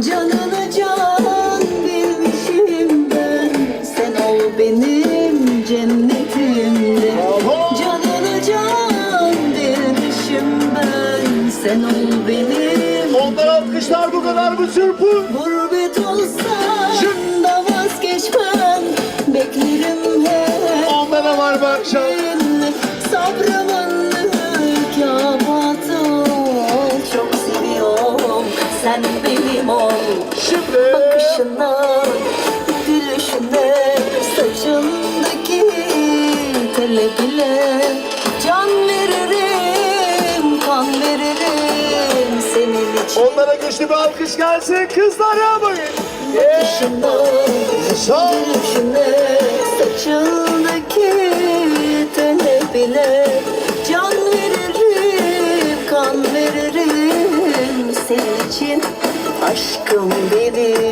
Canını can bilmişim ben. Sen ol benim cennetimde. Canını can bilmişim ben. Sen ol benim. Ondan alkışlar bu kadar mı çırpın? Gurbet olsun sen benim ol. Şimdi. Bakışına, gülüşüne, saçındaki tele bile Can veririm, kan veririm senin için. Onlara güçlü bir alkış gelsin kızlara bakın Bakışına, gülüşüne, saçındaki senin için aşkım benim.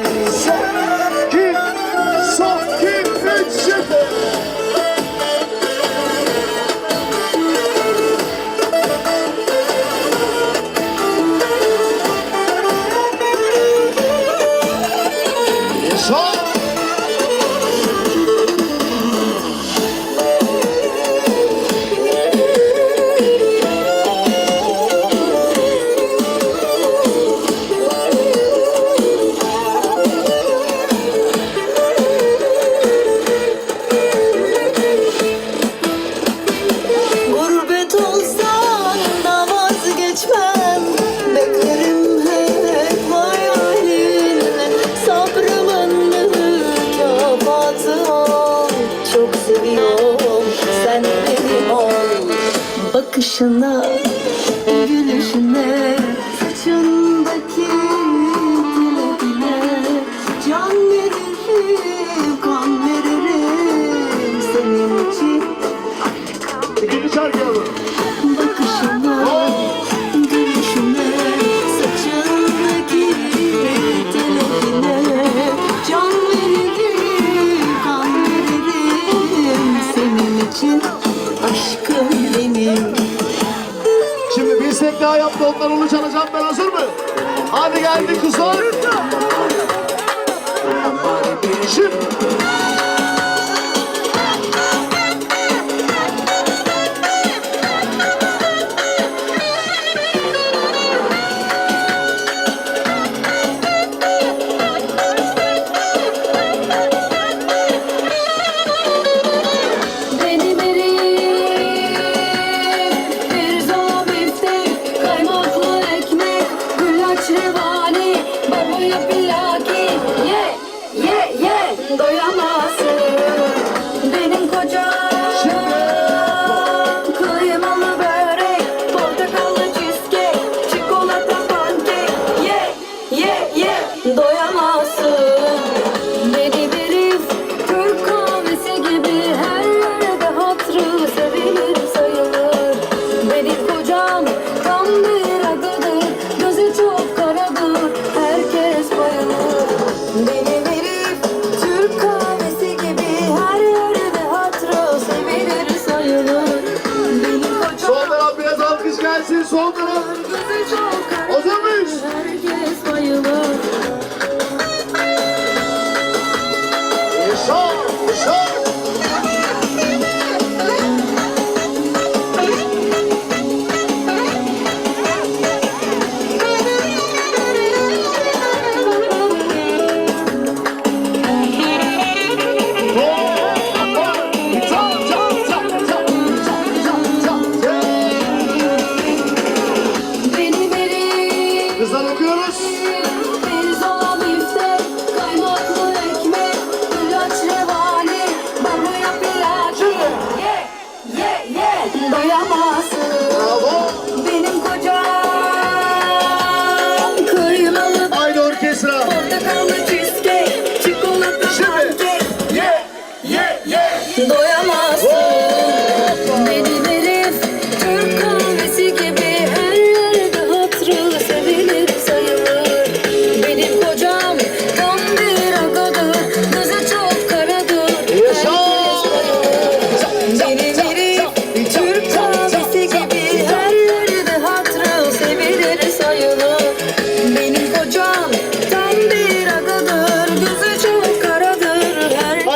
真的 daha yaptı. Ondan onu çalacağım. Ben hazır mı? Hadi geldi kızlar. Şimdi.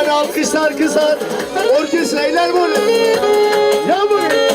alkışlar kızar. Orkestra iler böyle. Ya böyle.